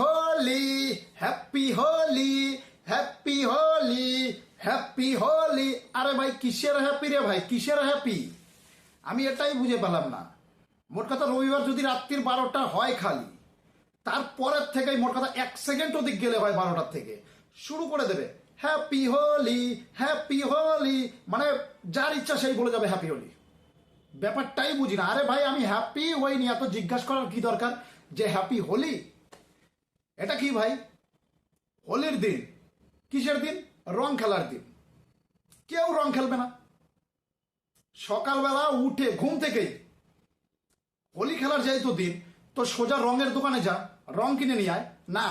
Holi happy Holi happy Holi happy Holi আরে ভাই, কিসের হ্যাপি রে ভাই? কিসের হ্যাপি আমি এটাই বুঝে পেলাম না। মোট কথা রবিবার যদি রাত্রির বারোটা হয় খালি, তারপরের থেকে মোট কথা এক সেকেন্ড অধিক গেলে হয় বারোটার থেকে। শুরু করে দেবে হ্যাপি হোলি হ্যাপি হোলি মানে যার ইচ্ছা সেই বলে যাবে হ্যাপি হোলি ব্যাপারটাই বুঝি না। আরে ভাই, আমি হ্যাপি হইনি, এত জিজ্ঞাসা করার কি দরকার? যে হ্যাপি হোলি এটা কি ভাই? হোলির দিন। কিসের দিন? রং খেলার দিন। কেউ রং খেলবে না। সকালবেলা উঠে ঘুম থেকেই হোলি খেলার যেহেতু দিন, তো সোজা রঙের দোকানে যা, রং কিনে নিয়ে আয়। না,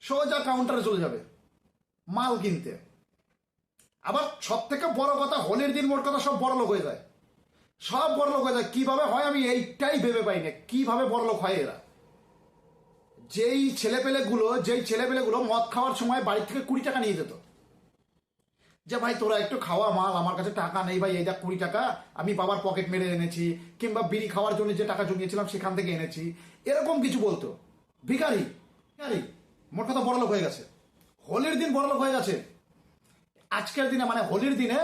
সোজা কাউন্টারে চলে যাবে, মাল কিনতে। আবার সব থেকে বড় কথা, হোলির দিন মোট কথা সব বড় লোক হয়ে যায়। সব বড় লোক হয়ে যায়। কীভাবে হয় আমি এইটাই ভেবে পাই না কীভাবে বড় লোক হয় এরা? যেই ছেলেপেলেগুলো যেই ছেলেপেলেগুলো মদ খাওয়ার সময় বাড়ি থেকে কুড়ি টাকা নিয়ে যেত। যে ভাই, তোরা একটু খাওয়া মাল, আমার কাছে টাকা নেই ভাই, এই দেখ কুড়ি টাকা, আমি বাবার পকেট মেরে এনেছি, কিংবা বিড়ি খাওয়ার জন্য যে টাকা জমিয়েছিলাম সেখান থেকে এনেছি। এরকম কিছু বলতো। ভিখারি ভিখারি, মোট কথা বড়লোক হয়ে গেছে। হোলির দিন বড়লোক হয়ে গেছে। আজকের দিনে মানে হোলির দিনে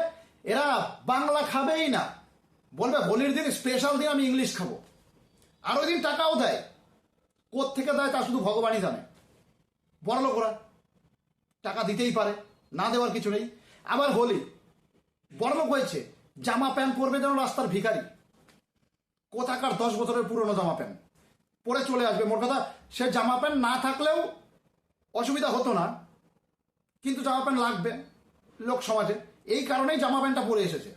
এরা বাংলা খাবেই না। বলবে হোলির দিন স্পেশাল দিন আমি ইংলিশ খাব। আর ওই দিন টাকাও দেয়। থেকে দেয় তা শুধু ভগবানই জানে। বড়লোক ওরা। টাকা দিতেই পারে, না দেওয়ার কিছু নেই। আবার হোলি। বড়লোক হয়েছে, জামা প্যান্ট পরবে যেন রাস্তার ভিখারি। কোথাকার দশ বছরের পুরনো জামা প্যান্ট। পরে চলে আসবে। মোট কথা, সে জামা প্যান্ট না থাকলেও অসুবিধা হতো না। কিন্তু জামা প্যান্ট লাগবে লোক সমাজে। এই কারণেই জামা প্যান্টটা পরে এসেছে।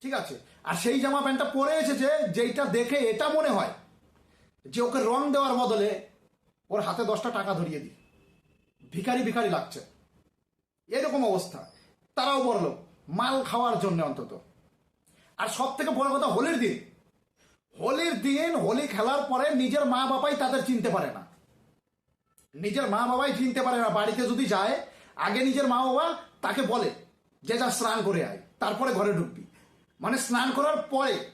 ঠিক আছে? আর সেই জামা প্যান্টটা পরে এসেছে, যেইটা দেখে এটা মনে হয়। যে ওকে রং দেওয়ার বদলে ওর হাতে দশটা টাকা ধরিয়ে দিই। ভিখারি ভিখারি লাগছে। এরকম অবস্থা। তারাও বলল, মাল খাওয়ার জন্য অন্তত। আর সব থেকে বড় কথা, হোলির দিন। হোলির দিন, হোলি খেলার পরে নিজের মা বাবাই তাদের চিনতে পারে না। নিজের মা বাবাই চিনতে পারে না। বাড়িতে যদি যায়, আগে নিজের মা বাবা তাকে বলে, যে যা স্নান করে আয়, তারপরে ঘরে ঢুকবি। মানে স্নান করার পরে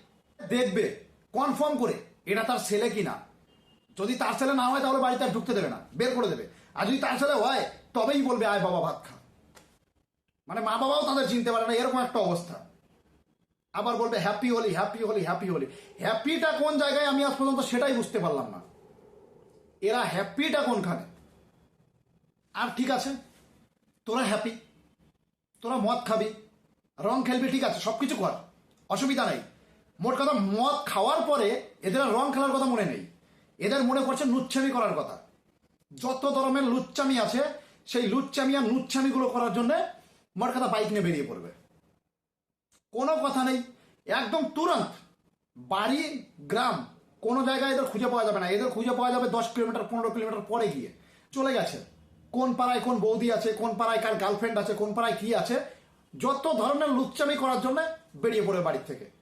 দেখবে, কনফার্ম করে এটা তার ছেলে কি না যদি তার ছেলে না হয়, তাহলে বাড়িতে ঢুকতে দেবে না, বের করে দেবে। আর যদি তার ছেলে হয়, তবেই বলবে, আয় বাবা, ভাত খা। মানে মা বাবাও তাদের চিনতে পারে না, এরকম একটা অবস্থা। আবার বলবে happy Holi happy Holi happy Holi হ্যাপিটা কোন জায়গায়, আমি আজ পর্যন্ত সেটাই বুঝতে পারলাম না। এরা হ্যাপিটা কোনখানে? আর ঠিক আছে, তোরা হ্যাপি তোরা মদ খাবি, রং খেলবি, ঠিক আছে সব কিছু কর, অসুবিধা নেই। মোট কথা মদ খাওয়ার পরে এদের রং খেলার কথা মনে নেই। এদের মনে করছে লুচ্ছামি করার কথা। যত ধরনের লুচ্চামি আছে, সেই লুচ্চামি আর নুচ্ছামিগুলো করার জন্য মোট কথা বাইক নিয়ে বেরিয়ে পড়বে। কোনো কথা নেই। একদম তুরন্ত বাড়ি, গ্রাম, কোনো জায়গায় এদের খুঁজে পাওয়া যাবে না। এদের খুঁজে পাওয়া যাবে দশ কিলোমিটার, পনেরো কিলোমিটার পরে গিয়ে। চলে গেছে। কোন পাড়ায় কোন বৌদি আছে, কোন পাড়ায় কার গার্লফ্রেন্ড আছে, কোন পাড়ায় কি আছে, যত ধরনের লুচ্চামি করার জন্য বেরিয়ে পড়ে বাড়ির থেকে।